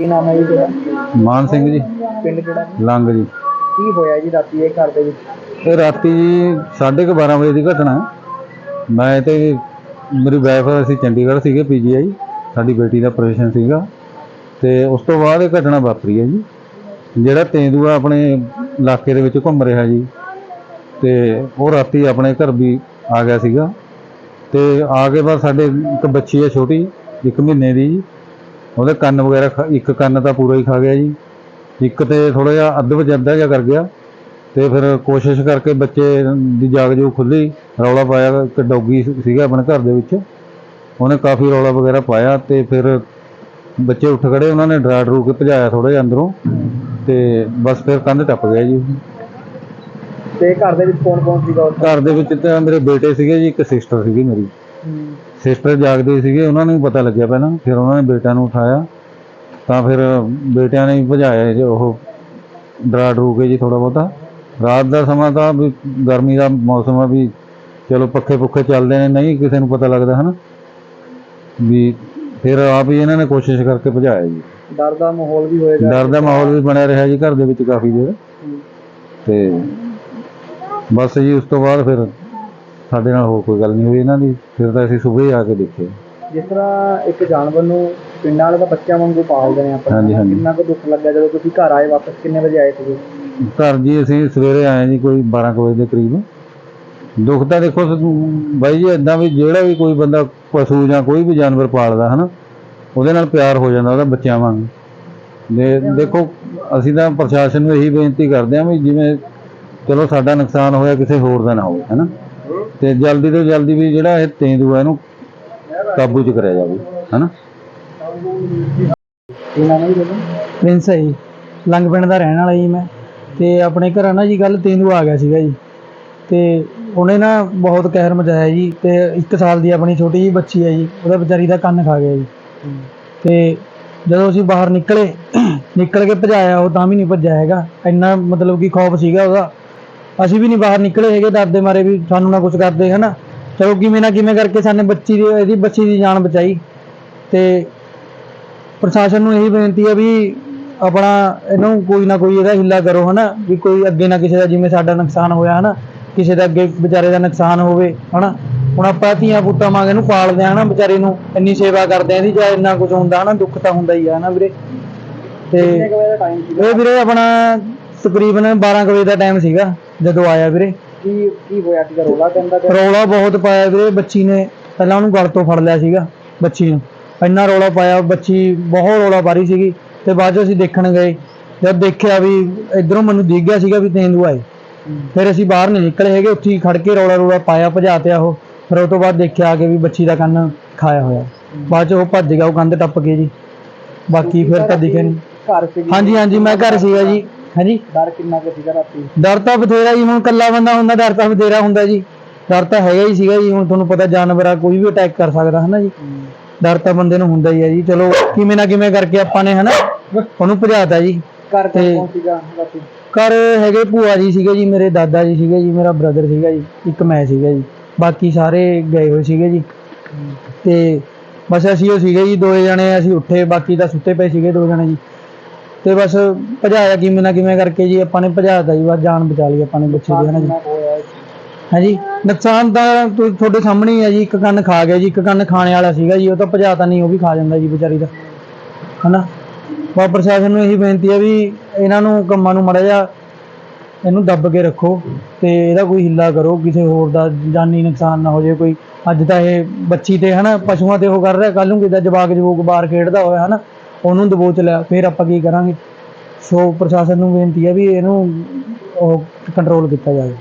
ਕੀ ਨਾਮ ਹੈ ਜੀ ਤੁਹਾਡਾ ਮਾਨ ਸਿੰਘ ਜੀ। ਪਿੰਡ ਕਿਹੜਾ? ਲੰਗ ਜੀ। ਕੀ ਹੋਇਆ ਜੀ ਰਾਤੀ ਇਹ ਘਰ ਦੇ ਵਿੱਚ? ਇਹ ਰਾਤੀ ਜੀ 12:30 ਵਜੇ ਦੀ ਘਟਨਾ। ਹੈ। ਮੈਂ ਤੇ ਮੇਰੀ ਵਾਈਫ ਅਸੀਂ ਚੰਡੀਗੜ੍ਹ ਸੀਗੇ ਪੀਜੀਆਈ ਸਾਡੀ ਬੇਟੀ ਦਾ ਆਪਰੇਸ਼ਨ ਸੀਗਾ। ਤੇ ਉਸ ਤੋਂ ਬਾਅਦ ਇਹ ਘਟਨਾ ਵਾਪਰੀ ਹੈ ਜੀ। ਜਿਹੜਾ ਤੇਂਦੂਆ ਆਪਣੇ ਇਲਾਕੇ ਦੇ ਵਿੱਚ ਘੁੰਮ ਰਿਹਾ ਜੀ। ਤੇ ਉਹ ਰਾਤੀ ਆਪਣੇ ਘਰ ਵੀ ਆ ਗਿਆ ਸੀਗਾ। ਤੇ ਆ ਕੇ ਬਾਅਦ ਸਾਡੇ ਇੱਕ ਬੱਚੀ ਹੈ ਛੋਟੀ ਇੱਕ ਮਹੀਨੇ ਦੀ ਜੀ। ਉਹਦੇ ਕੰਨ ਵਗੈਰਾ ਇੱਕ ਕੰਨ ਤਾਂ ਪੂਰਾ ਹੀ ਖਾ ਗਿਆ ਜੀ। ਇੱਕ ਤੇ ਥੋੜਾ ਜਿਹਾ ਅੱਧ ਵਿੱਚ ਅੱਧਾ ਜਿਹਾ ਕਰ ਗਿਆ ਤੇ ਫਿਰ ਕੋਸ਼ਿਸ਼ ਕਰਕੇ ਬੱਚੇ ਦੀ ਜਾਗ ਜੋ ਖੁੱਲੀ ਰੌਲਾ ਪਾਇਆ ਇੱਕ ਡੌਗੀ ਸੀਗਾ ਆਪਣੇ ਘਰ ਦੇ ਵਿੱਚ। ਉਹਨੇ ਕਾਫੀ ਰੌਲਾ ਵਗੈਰਾ ਪਾਇਆ ਤੇ ਫਿਰ ਬੱਚੇ ਉੱਠ ਖੜੇ ਉਹਨਾਂ ਨੇ ਡਰਾ ਡਰੂ ਕੇ ਭਜਾਇਆ ਥੋੜਾ ਜਿਹਾ ਅੰਦਰੋਂ ਤੇ ਬਸ ਫਿਰ ਕੰਧ ਟੱਪ ਗਿਆ ਜੀ। ਤੇ ਘਰ ਦੇ ਵਿੱਚ ਕੌਣ ਕੌਣ ਸੀਗਾ ਘਰ ਦੇ ਵਿੱਚ ਤਾਂ ਮੇਰੇ ਬੇਟੇ ਸੀਗੇ ਜੀ ਇੱਕ ਸਿਸਟਰ ਸੀਗੀ ਮੇਰੀ। ਸਿਸਟਰ ਜਾਗਦੇ ਸੀਗੇ ਉਹਨਾਂ ਨੂੰ ਪਤਾ ਲੱਗਿਆ ਪਹਿਲਾਂ ਫਿਰ ਉਹਨਾਂ ਨੇ ਬੇਟਾ ਨੂੰ ਉਠਾਇਆ। ਤਾਂ ਫਿਰ ਬੇਟਿਆਂ ਨੇ ਭਜਾਇਆ ਜੀ ਉਹ ਡਰਾ ਡਰੂ ਕੇ ਜੀ ਥੋੜਾ ਬਹੁਤਾ। ਰਾਤ ਦਾ ਸਮਾਂ ਤਾਂ ਵੀ ਗਰਮੀ ਦਾ ਮੌਸਮ ਆ ਵੀ ਚਲੋ ਪੱਖੇ ਪੁੱਖੇ ਚੱਲਦੇ ਨੇ ਨਹੀਂ ਕਿਸੇ ਨੂੰ ਪਤਾ ਲੱਗਦਾ ਹਨਾ। ਵੀ ਫਿਰ ਆਪ ਹੀ ਇਹਨਾਂ ਨੇ ਕੋਸ਼ਿਸ਼ ਕਰਕੇ ਭਜਾਇਆ ਜੀ। ਡਰ ਦਾ ਮਾਹੌਲ ਵੀ ਹੋਏਗਾ। ਡਰ ਦਾ ਮਾਹੌਲ ਵੀ ਬਣਿਆ ਰਿਹਾ ਜੀ ਘਰ ਦੇ ਵਿੱਚ ਕਾਫੀ ਦੇਰ। ਤੇ ਬਸ ਜੀ ਉਸ ਤੋਂ ਬਾਅਦ ਫਿਰ ਸਾਡੇ ਨਾਲ ਹੋਰ ਕੋਈ ਗੱਲ ਨਹੀਂ ਹੋਈ ਇਹਨਾਂ ਦੀ ਫਿਰ ਤਾਂ ਅਸੀਂ ਸਵੇਰੇ ਆ ਕੇ ਦੇਖੇ। ਜਿਸ ਤਰ੍ਹਾਂ ਇੱਕ ਜਾਨਵਰ ਨੂੰ ਪਿੰਡਾਂ ਵਾਲੇ ਤਾਂ ਬੱਚਿਆਂ ਵਾਂਗੂ ਪਾਲਦੇ ਨੇ ਆਪਾਂ ਹਾਂਜੀ, ਹਾਂਜੀ। ਕਿੰਨਾ ਕੁ ਦੁੱਖ ਲੱਗਾ ਜਦੋਂ ਤੁਸੀਂ ਘਰ ਆਏ ਵਾਪਸ ਕਿੰਨੇ ਵਜੇ ਆਏ ਸੀਗੇ? ਘਰ ਜੀ ਅਸੀਂ ਸਵੇਰੇ ਆਏ ਜੀ ਕੋਈ 12 ਕੁ ਵਜੇ ਦੇ ਕਰੀਬ। ਦੁੱਖ ਤਾਂ ਦੇਖੋ ਸ- ਬਾਈ ਜੀ ਇਦਾਂ ਵੀ ਜਿਹੜਾ ਵੀ ਕੋਈ ਬੰਦਾ ਪਸ਼ੂ ਜਾਂ ਕੋਈ ਵੀ ਜਾਨਵਰ ਪਾਲਦਾ ਹਨਾ ਉਹਦੇ ਨਾਲ ਪਿਆਰ ਹੋ ਜਾਂਦਾ ਉਹਦਾ ਬੱਚਿਆਂ ਵਾਂਗ। ਦੇ ਦੇਖੋ ਅਸੀਂ ਤਾਂ ਪ੍ਰਸ਼ਾਸਨ ਨੂੰ ਇਹੀ ਬੇਨਤੀ ਕਰਦੇ ਹਾਂ ਵੀ ਜਿਵੇਂ ਚਲੋ ਸਾਡਾ ਨੁਕਸਾਨ ਹੋਇਆ ਕਿਸੇ ਹੋਰ ਦਾ ਨਾ ਹੋਵੇ ਹਨਾ। ਤੇ ਜਲਦੀ ਤੋਂ ਜਲਦੀ ਵੀ ਜਿਹੜਾ ਇਹ ਤੇਂਦੂਆ ਇਹਨੂੰ ਕਾਬੂ 'ਚ ਕਰਿਆ ਜਾਵੇ, ਹਨਾ? ਪ੍ਰਿੰਸ ਹੈ ਜੀ ਲੰਗ ਪਿੰਡ ਦਾ ਰਹਿਣ ਵਾਲਾ ਜੀ ਮੈਂ। ਤੇ ਆਪਣੇ ਘਰ ਨਾ ਜੀ ਕੱਲ ਤੇਂਦੂ ਆ ਗਿਆ ਸੀਗਾ ਜੀ। ਤੇ ਉਹਨੇ ਨਾ ਬਹੁਤ ਕਹਿਰ ਮਚਾਇਆ ਜੀ। ਤੇ 1 ਸਾਲ ਦੀ ਆਪਣੀ ਛੋਟੀ ਜੀ ਬੱਚੀ ਹੈ ਜੀ। ਉਹਦਾ ਵਿਚਾਰੀ ਦਾ ਕੰਨ ਖਾ ਗਿਆ ਜੀ। ਤੇ ਜਦੋਂ ਅਸੀਂ ਬਾਹਰ ਨਿਕਲੇ, ਨਿਕਲ ਕੇ ਭਜਾਇਆ, ਉਹ ਤਾਂ ਵੀ ਨਹੀਂ ਭੱਜਿਆ ਹੈਗਾ। ਇੰਨਾ ਮਤਲਬ ਕਿ ਖੌਫ ਸੀਗਾ ਉਹਦਾ। ਅਸੀਂ ਵੀ ਨਹੀਂ ਬਾਹਰ ਨਿਕਲੇ ਹੈਗੇ ਡਰਦੇ ਮਾਰੇ ਵੀ ਸਾਨੂੰ ਨਾ ਕੁਝ ਕਰਦੇ ਹਨਾ? ਚਲੋ ਕਿਵੇਂ ਨਾ ਕਿਵੇਂ ਕਰਕੇ ਸਾਨੇ ਬੱਚੀ ਦੀ ਇਹਦੀ ਬੱਚੀ ਦੀ ਜਾਨ ਬਚਾਈ। ਤੇ ਪ੍ਰਸ਼ਾਸਨ ਨੂੰ ਇਹੀ ਬੇਨਤੀ ਹੈ ਵੀ ਆਪਣਾ ਇਹਨੂੰ ਕੋਈ ਨਾ ਕੋਈ ਇਹਦਾ ਹਿੱਲਾ ਕਰੋ ਹਨਾ? ਵੀ ਕੋਈ ਅੱਗੇ ਨਾ ਕਿਸੇ ਦਾ ਜਿਵੇਂ ਸਾਡਾ ਨੁਕਸਾਨ ਹੋਇਆ ਹਨਾ? ਕਿਸੇ ਦਾ ਅੱਗੇ ਵਿਚਾਰੇ ਦਾ ਨੁਕਸਾਨ ਹੋਵੇ ਹਨਾ? ਹੁਣ ਆਪਾਂ ਧੀਆਂ ਪੁੱਤਾਂ ਵਾਂਗ ਇਹਨੂੰ ਪਾਲਦੇ ਆ ਹਨਾ? ਵਿਚਾਰੇ ਨੂੰ ਇੰਨੀ ਸੇਵਾ ਕਰਦੇ ਆ ਇਹਦੀ ਜਾਂ ਇੰਨਾ ਕੁਝ ਹੁੰਦਾ ਹਨਾ? ਦੁੱਖ ਤਾਂ ਹੁੰਦਾ ਹੀ ਆ ਹਨਾ ਵੀਰੇ? ਤੇ ਇਹ ਵੀਰੇ ਆਪਣਾ ਤਕਰੀਬਨ 12 ਕੁ ਵਜੇ ਦਾ ਟਾਈਮ ਸੀਗਾ। ਜਦੋਂ ਆਇਆ ਵੀਰੇ। ਕੀ ਕੀ ਹੋਇਆ ਸੀਗਾ? ਰੋਲਾ ਕਹਿੰਦਾ ਤੇ ਰੌਲਾ ਬਹੁਤ ਪਾਇਆ ਵੀਰੇ। ਬੱਚੀ ਨੇ ਪਹਿਲਾਂ ਉਹਨੂੰ ਗਲ ਤੋਂ ਫੜ ਲਿਆ ਸੀਗਾ ਬੱਚੀ ਨੂੰ। ਇੰਨਾ ਰੌਲਾ ਪਾਇਆ ਬੱਚੀ ਬਹੁਤ ਰੌਲਾ ਪਾ ਰਹੀ ਸੀਗੀ। ਤੇ ਬਾਅਦ 'ਚ ਅਸੀਂ ਦੇਖਣ ਗਏ। ਜਦ ਦੇਖਿਆ ਵੀ ਇਧਰੋਂ ਮੈਨੂੰ ਦਿਖ ਗਿਆ ਸੀਗਾ ਵੀ ਤੇਂਦੂ ਆਏ ਫਿਰ ਅਸੀਂ ਬਾਹਰ ਨਹੀਂ ਨਿਕਲੇ ਹੈਗੇ। ਉੱਥੇ ਹੀ ਖੜ ਕੇ ਰੌਲਾ ਰੌਲਾ ਪਾਇਆ ਭਜਾਤਿਆ ਉਹ। ਫਿਰ ਉਹ ਤੋਂ ਬਾਅਦ ਦੇਖਿਆ ਕੇ ਵੀ ਬੱਚੀ ਦਾ ਕੰਨ ਖਾਇਆ ਹੋਇਆ। ਬਾਅਦ 'ਚ ਉਹ ਭੱਜ ਗਿਆ ਉਹ ਕੰਧ ਟੱਪ ਕੇ ਜੀ। ਬਾਕੀ ਫਿਰ ਤਾਂ ਦਿਖੇ ਨਹੀਂ ਘਰ ਸੀ ਹਾਂਜੀ ਹਾਂਜੀ ਮੈਂ ਘਰ ਸੀਗਾ ਜੀ। ਹਾਂਜੀ। ਡਰ ਕਿੰਨਾ ਕੁ ਸੀਗਾ ਰਾਤੀ? ਡਰ ਤਾਂ ਬਥੇਰਾ ਜੀ ਹੁਣ ਕੱਲਾ ਬੰਦਾ ਹੁੰਦਾ ਡਰ ਤਾਂ ਬਥੇਰਾ ਹੁੰਦਾ ਜੀ। ਡਰ ਤਾਂ ਹੈਗਾ ਹੀ ਸੀਗਾ ਜੀ ਹੁਣ ਤੁਹਾਨੂੰ ਪਤਾ ਜਾਨਵਰ ਆ ਕੋਈ ਵੀ ਅਟੈਕ ਕਰ ਸਕਦਾ ਹਨਾ ਜੀ। ਡਰ ਤਾਂ ਬੰਦੇ ਨੂੰ ਹੁੰਦਾ ਹੀ ਹੈ ਜੀ। ਚਲੋ ਕਿਵੇਂ ਨਾ ਕਿਵੇਂ ਕਰਕੇ ਆਪਾਂ ਨੇ ਹਨਾ ਉਹਨੂੰ ਭਜਾਤਾ ਜੀ। ਘਰ ਕੌਣ ਸੀਗਾ ਰਾਤੀ? ਘਰ ਹੈਗੇ ਭੂਆ ਜੀ ਸੀਗੇ ਜੀ ਮੇਰੇ ਦਾਦਾ ਜੀ ਸੀਗੇ ਜੀ ਮੇਰਾ ਬ੍ਰਦਰ ਸੀਗਾ ਜੀ ਇੱਕ ਮੈਂ ਸੀਗਾ ਜੀ। ਬਾਕੀ ਸਾਰੇ ਗਏ ਹੋਏ ਸੀਗੇ ਜੀ। ਤੇ ਬਸ ਅਸੀਂ ਉਹ ਸੀਗੇ ਜੀ ਦੋਏ ਜਣੇ ਅਸੀਂ ਉੱਠੇ ਬਾਕੀ ਤਾਂ ਸੁੱਤੇ ਪਏ ਸੀਗੇ ਦੋ ਜਣੇ ਜੀ। ਤੇ ਬਸ ਭਜਾਇਆ ਕਿਵੇਂ ਨਾ ਕਿਵੇਂ ਕਰਕੇ ਜੀ, ਆਪਾਂ ਨੇ ਭਜਾਤਾ ਜੀ, ਬਸ ਜਾਨ ਬਚਾ ਲਈ ਆਪਾਂ ਨੇ ਬੱਚੇ ਦੀ, ਹਨਾ ਜੀ? ਕਿੰਨਾ ਹਾਂਜੀ। ਨੁਕਸਾਨ ਤਾਂ ਤੁ- ਤੁਹਾਡੇ ਸਾਹਮਣੇ ਹੀ ਹੈ ਜੀ, ਇੱਕ ਕੰਨ ਖਾ ਗਿਆ ਜੀ, ਇੱਕ ਕੰਨ ਖਾਣੇ ਵਾਲਾ ਸੀਗਾ ਜੀ, ਉਹ ਤਾਂ ਭਜਾਤਾ ਨਹੀਂ, ਉਹ ਵੀ ਖਾ ਜਾਂਦਾ ਜੀ ਵਿਚਾਰੀ ਦਾ, ਹਨਾ? ਬਾ ਪ੍ਰਸ਼ਾਸਨ ਨੂੰ ਇਹੀ ਬੇਨਤੀ ਹੈ ਵੀ ਇਹਨਾਂ ਨੂੰ, ਕੰਮਾਂ ਨੂੰ ਮੜਾ ਜਾ ਇਹਨੂੰ ਦੱਬ ਕੇ ਰੱਖੋ ਤੇ ਇਹਦਾ ਕੋਈ ਹਿੱਲਾ ਕਰੋ, ਕਿਸੇ ਹੋਰ ਦਾ ਜਾਨੀ ਨੁਕਸਾਨ ਨਾ ਹੋ ਜਾਏ ਕੋਈ। ਅੱਜ ਤਾਂ ਇਹ ਬੱਚੀ ਤੇ, ਹਨਾ, ਪਸ਼ੂਆਂ ਤੇ ਉਹ ਕਰ ਰਿਹਾ ਕੱਲ ਨੂੰ ਕਿਦਾ ਜਵਾਕ ਜਵੂਕ ਬਾਹਰ ਖੇਡਦਾ ਹੋਇਆ, ਹਨਾ? ਉਹਨੂੰ ਦਬੋਚ ਲਿਆ, ਫਿਰ ਆਪਾਂ ਕੀ ਕਰਾਂਗੇ? ਸੋ ਪ੍ਰਸ਼ਾਸਨ ਨੂੰ ਬੇਨਤੀ ਹੈ ਵੀ ਇਹਨੂੰ ਉਹ ਕੰਟਰੋਲ ਕੀਤਾ ਜਾਵੇ।